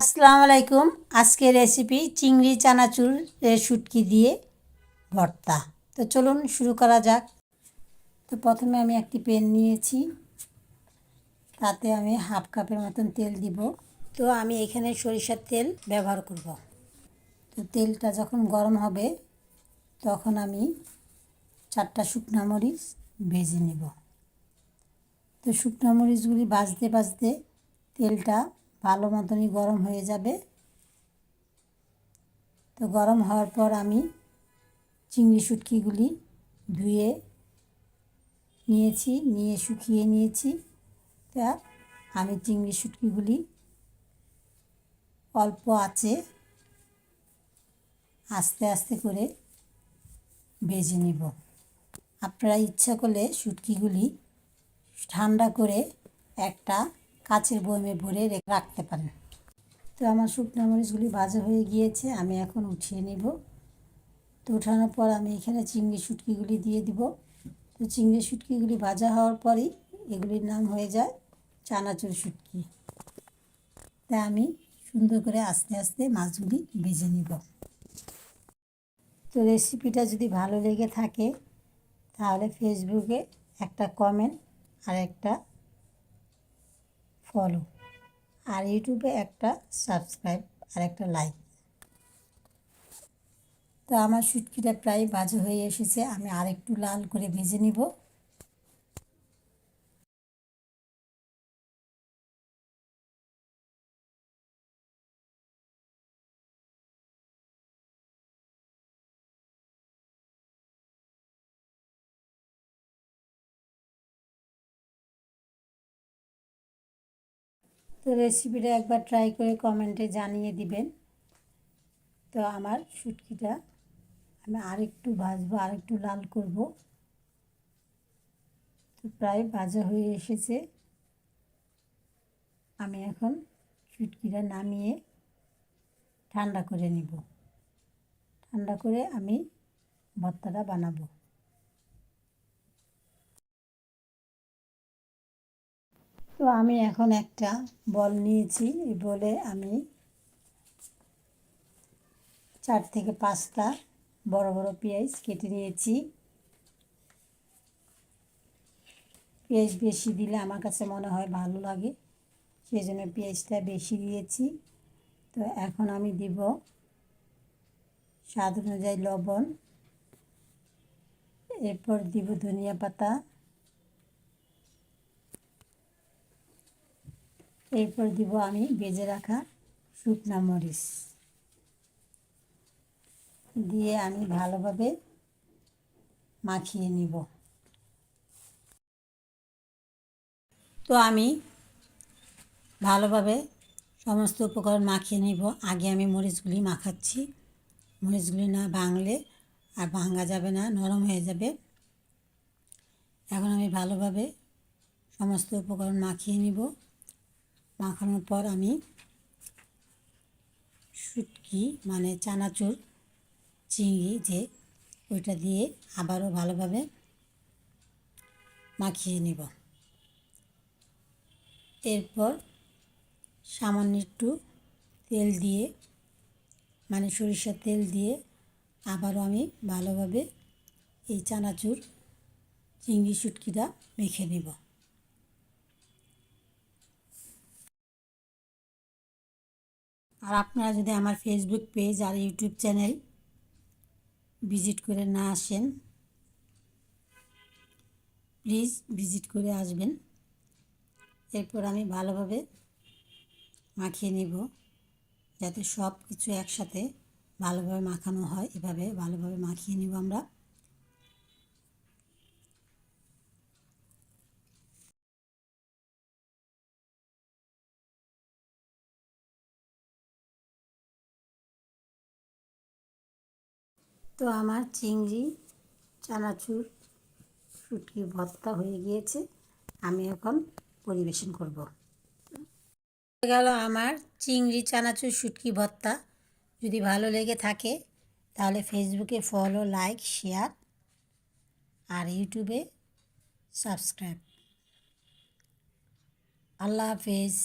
আসসালামু আলাইকুম। আজকের রেসিপি চিংড়ি, চানাচুর শুটকি দিয়ে ভর্তা। তো চলুন শুরু করা যাক। তো প্রথমে আমি একটি পেন নিয়েছি। তাতে আমি হাফ কাপের মতন তেল দিব। তো আমি এখানে সরিষার তেল ব্যবহার করব। তো তেলটা যখন গরম হবে, তখন আমি চারটা শুকনো মরিচ ভেজে নেব। তো শুকনো মরিচগুলি বাজতে বাজতে তেলটা ভালো মতনই গরম হয়ে যাবে। তো গরম হওয়ার পর আমি চিংড়ি শুটকিগুলি ধুয়ে নিয়েছি, নিয়ে শুকিয়ে নিয়েছি। তা আমি চিংড়ি শুটকিগুলি অল্প আছে আস্তে আস্তে করে ভেজে নেব। আপনারা ইচ্ছা করলে শুটকিগুলি ঠান্ডা করে একটা কাচের বয়মে ভরে রাখতে পারেন। তো আমার শুকনো মরিচগুলি ভাজা হয়ে গিয়েছে, আমি এখন উঠিয়ে নেব। তো ওঠানোর পর আমি এখানে চিংড়ি শুটকিগুলি দিয়ে দিব। তো চিংড়ি শুটকিগুলি ভাজা হওয়ার পরই এগুলির নাম হয়ে যায় চানাচুর শুটকি। তা আমি সুন্দর করে আস্তে আস্তে মাছগুলি ভেজে নিব। তো রেসিপিটা যদি ভালো লেগে থাকে, তাহলে ফেসবুকে একটা কমেন্ট আর একটা ফলো আর ইউটিউবে একটা সাবস্ক্রাইব আর একটা লাইক তো আমার শুটকিটা প্রায় বাজে হয়ে এসেছে, আমি আর একটু লাল করে ভেজে নিব। তো রেসিপিটা একবার ট্রাই করে কমেন্টে জানিয়ে দিবেন। তো আমার শুটকিটা আমি আরেকটু ভাজবো, আরেকটু লাল করব। তো প্রায় ভাজা হয়ে এসেছে। আমি এখন শুটকিটা নামিয়ে ঠান্ডা করে নিব। ঠান্ডা করে আমি ভর্তাটা বানাবো। তো আমি এখন একটা বল নিয়েছি এই বলে আমি চার থেকে পাঁচটা বড় বড় পেঁয়াজ কেটে নিয়েছি। পেঁয়াজ বেশি দিলে আমার কাছে মনে হয় ভালো লাগে সেই জন্য পেঁয়াজটা বেশি দিয়েছি। তো এখন আমি দিব স্বাদ অনুযায়ী লবণ, এরপর দিব ধনিয়া পাতা এরপর দিব আমি বেজে রাখা শুকনা মরিচ। দিয়ে আমি ভালোভাবে মাখিয়ে নিব। তো আমি ভালোভাবে সমস্ত উপকরণ মাখিয়ে নিব। আগে আমি মরিচগুলি মাখাচ্ছি। মরিচগুলি না ভাঙলে আর ভাঙা যাবে না, নরম হয়ে যাবে। এখন আমি ভালোভাবে সমস্ত উপকরণ মাখিয়ে নিব। মাখানোর পর আমি শুটকি মানে চানাচুর, চিংড়ি যে ওইটা দিয়ে আবারও ভালোভাবে মাখিয়ে নেব। এরপর সামান্য একটু তেল দিয়ে মানে সরিষার তেল দিয়ে আবারও আমি ভালোভাবে এই চানাচুর, চিংড়ি শুটকিটা মেখে নেব। আর আপনারা যদি আমার ফেসবুক পেজ আর ইউটিউব চ্যানেল ভিজিট করে না আসেন প্লিজ ভিজিট করে আসবেন। এরপর আমি ভালোভাবে মাখিয়ে নেব, যাতে সব কিছু একসাথে ভালোভাবে মাখানো হয়। এভাবে ভালোভাবে মাখিয়ে নেব আমরা। তো আমার চিংড়ি, চানাচুর, শুটকি, ভর্তা হয়ে গিয়েছে। আমি এখন পরিবেশন করব। গেল আমার চিংড়ি, চানাচুর, শুটকি, ভর্তা। যদি ভালো লেগে থাকে, তাহলে ফেসবুকে ফলো লাইক শেয়ার আর ইউটিউবে সাবস্ক্রাইব আল্লাহ হাফেজ।